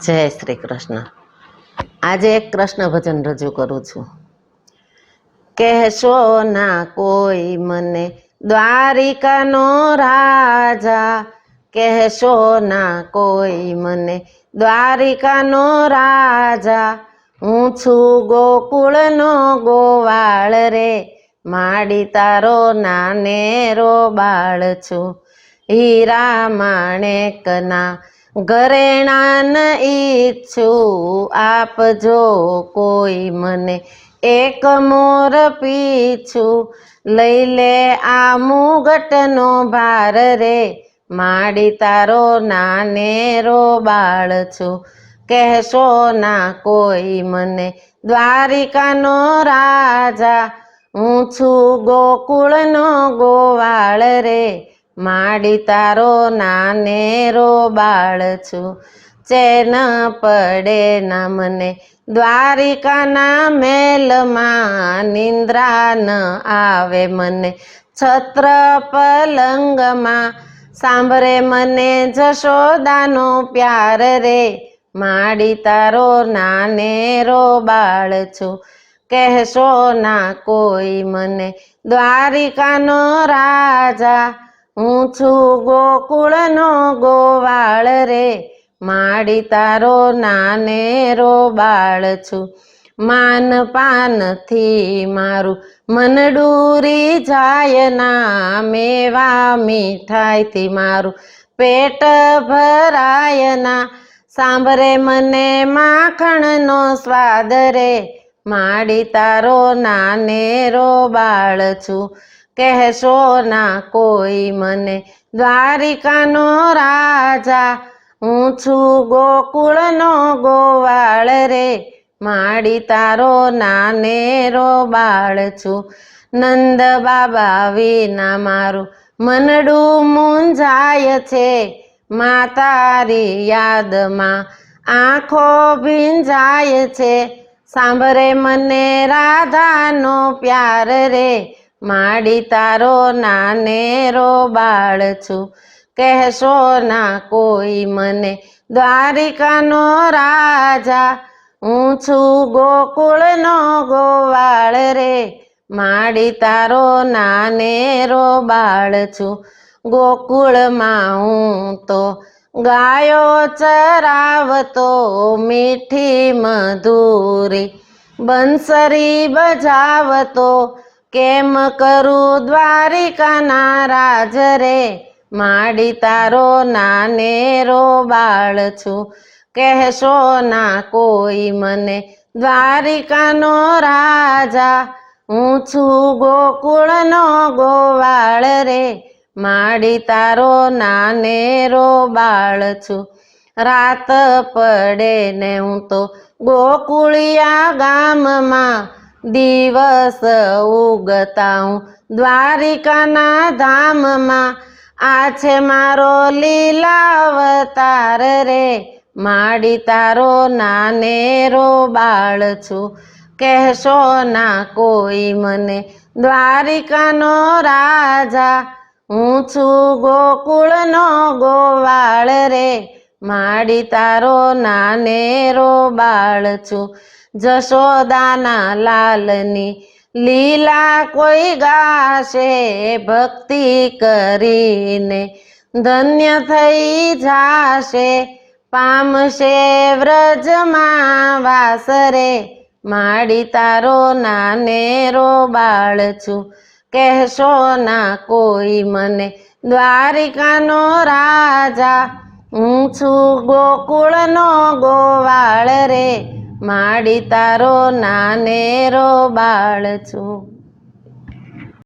જય શ્રી કૃષ્ણ. આજે એક કૃષ્ણ ભજન રજૂ કરું છું. કહેશો ના કોઈ મને, દ્વારિકાનો રાજા. કહેશો ના કોઈ મને, દ્વારિકાનો રાજા. હું છું ગોકુળનો ગોવાળ રે, માડી તારો નાનેરો બાળ છું. હીરા માણેકના ઘરેણાન ઈચ્છું આપજો કોઈ મને એક મોર પીછું, લઈ લે આ મુગટનો ભાર રે. માડી તારો નાનેરો બાળ છું. કહેશો ના કોઈ મને દ્વારિકાનો રાજા. હું છું ગોકુળનો ગોવાળ રે. માડી તારો નાનેરો બાળ છું. ચેન પડે ના મને દ્વારિકાના મેલમાં નિંદ્રા ન આવે મને. છત્ર પલંગમાં સાંભળે મને જશોદાનો પ્યાર રે. માડી તારો નાનેરો બાળ છું. કહેશો ના કોઈ મને દ્વારિકાનો રાજા. હું છું ગોકુળનો ગોવાળ રે, માડી તારો નાનેરો બાળ છું. માન પાનથી મારું મન ડૂરી જાય ના મેવા મીઠાઈથી મારું પેટ ભરાય, ના સાંભળે મને માખણનો સ્વાદ રે, માડી તારો નાનેરો બાળ છું. કહેશો ના કોઈ મને દ્વારિકાનો રાજા, હું છું ગોકુળનો ગોવાળ રે. માડી તારો નાનેરો બાળ છું. નંદ બાબા વિના મારું મનડું મૂંઝાય છે. મા તારી યાદમાં આંખો ભીંજાય છે. સાંભળે મને રાધાનો પ્યાર રે. માડી તારો નાનેરો બાળ છું. કહેશો ના કોઈ મને, દ્વારિકાનો રાજા. હું છું ગોકુળનો ગોવાળ રે. માડી તારો નાનેરો બાળ છું. ગોકુળમાં હું તો ગાયો ચરાવતો મીઠી મધુરી. બંસરી બજાવતો કેમ કરું દ્વારિકાના રાજ રે? માડી તારો નાનેરો બાળ છું. કહેશો ના કોઈ મને, દ્વારિકાનો રાજા. હું છું ગોકુળનો ગોવાળ રે. માડી તારો નાનેરો બાળ છું. રાત પડે ને હું તો ગોકુળિયા ગામમાં દિવસ ઉગતા હું દ્વારિકાના ધામમાં આ છે મારો લીલાવતાર રે. માડી તારો નાનેરો બાળ છું. કહેશો ના કોઈ મને, દ્વારિકાનો રાજા. હું છું ગોકુળનો ગોવાળ રે. માડી તારો નાનેરો બાળ છું. જશોદાના લાલની લીલા કોઈ ગાશે ભક્તિ કરીને ધન્ય થઈ જાશે. પામશે વ્રજમાં વાસરે. માડી તારો નાનેરો બાળ છું. કહેશો ના કોઈ મને દ્વારિકાનો રાજા. હું છું ગોકુળનો ગોવાળ રે. માડી તારો નાનેરો બાળ છું.